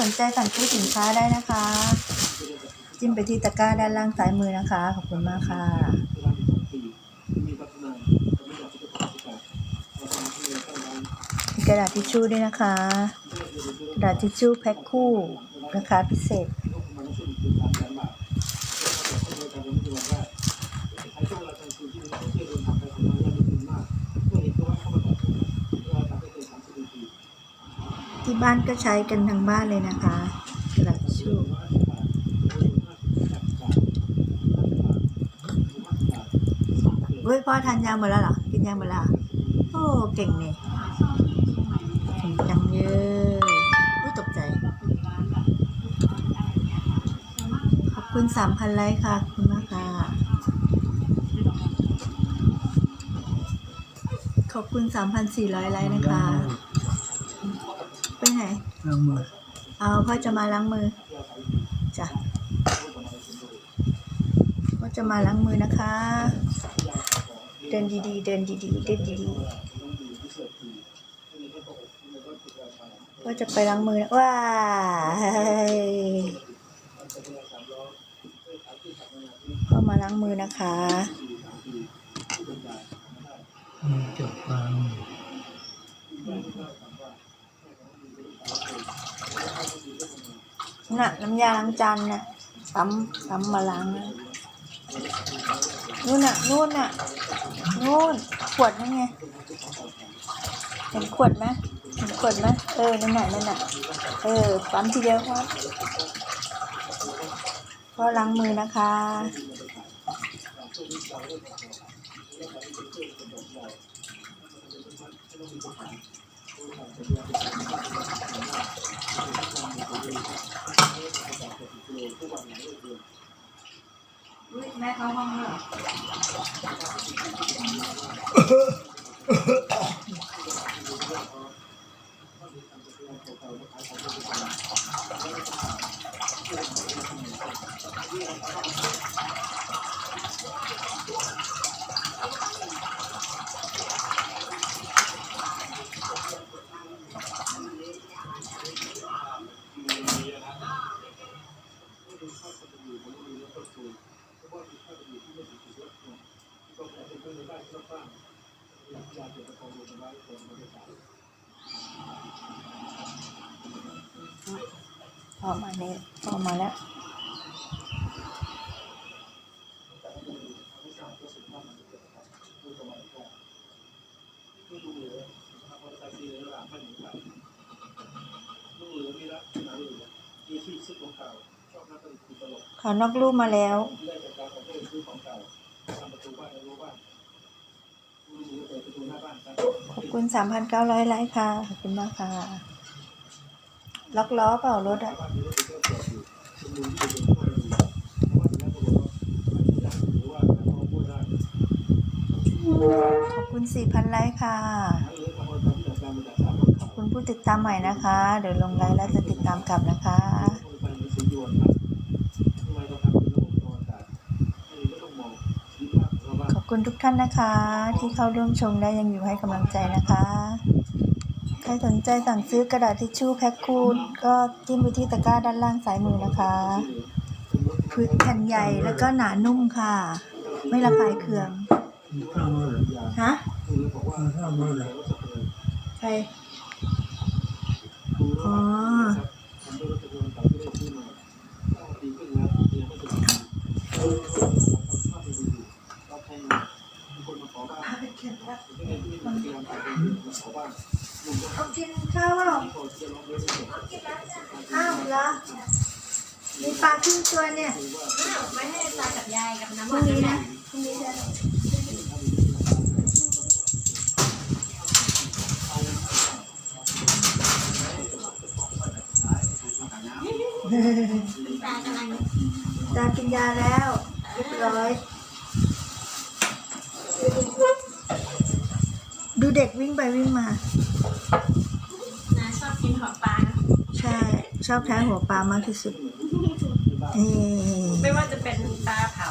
สนใจสั่งซื้อสินค้าได้นะคะ จิ้มไปที่ตะกร้าด้านล่างซ้ายมือนะคะ ขอบคุณมากค่ะมีกระดาษทิชชู่ด้วยนะคะ กระดาษทิชชู่แพ็คคู่ราคาพิเศษ ที่บ้านก็ใช้กันทั้งบ้านเลยนะคะกระดาษทิชชู่เฮ้ยพ่อทานยาหมดแล้วเหรอ กินยาหมดแล้วโอ้ เก่งเนี่ยเก่งจังเยอะอุ้ยตกใจ ขอบคุณสามพันไลค์ค่ะ คุณมากค่ะ ขอบคุณสามพันสี่ร้อยไลค์นะคะ ไปไหน ล้างมือเอาพ่อจะมาล้างมือจ้ะพ่อจะมาล้างมือนะคะ เดินดีๆ เดินดีๆเดินดีๆพ่อจะไปล้างมือนะว้ายพ่อมาล้างมือนะคะมือจับวาง น่ะน้ำยาล้างจานน่ะซ้ำซ้ำมาล้างนะนู่นน่ะนู่นน่ะนู่นขวดนั่นไงเห็นขวดไหมเห็นขวดไหมเออนั่นน่ะนั่นน่ะเออปั๊มทีเดียวครับก็ล้างมือนะคะ แม่เข้าห้องแล้ว พอมาเนี่ยพอมาแล้วเขอนอกรูปมาแล้ว ขอบคุณสามพันเก้าร้อยไลค์ค่ะ ขอบคุณมากค่ะ ล็อกล้อเปล่ารถอะขอบคุณสี่พันไลค์ค่ะ ขอบคุณผู้ติดตามใหม่นะคะ เดี๋ยวลงไลค์แล้วจะติดตามกลับนะคะ ขอบ คุณทุกท่านนะคะ ที่เข้าร่วมชมและยังอยู่ให้กำลังใจนะคะ ใครสนใจสั่งซื้อกระดาษทิชชู่แพ็คคู่ก็จิ้มไปที่ตะกร้าด้านล่างซ้ายมือนะคะพื้นแผ่นใหญ่แล้วก็หนานุ่มค่ะ ไม่ระคายเคืองข้าวมือเหรอฮะข้าวมือเหรอใครอ๋อ เอากินข้าวเปล่าอ้าวเหรอมีปลาครึ่งตัวเนี่ยไม่ให้ตากับยายกับน้ำพหรุ่วางนนี้นั่นแหนะละพรุ่งนี้จะตากำลังตากินยาแล้วเรียบร้อย เด็กวิ่งไปวิ่งมานะชอบกินหัวปลานะใช่ ชอบแท้หัวปลามากที่สุดเอ ไม่ว่าจะเป็นปลาเผา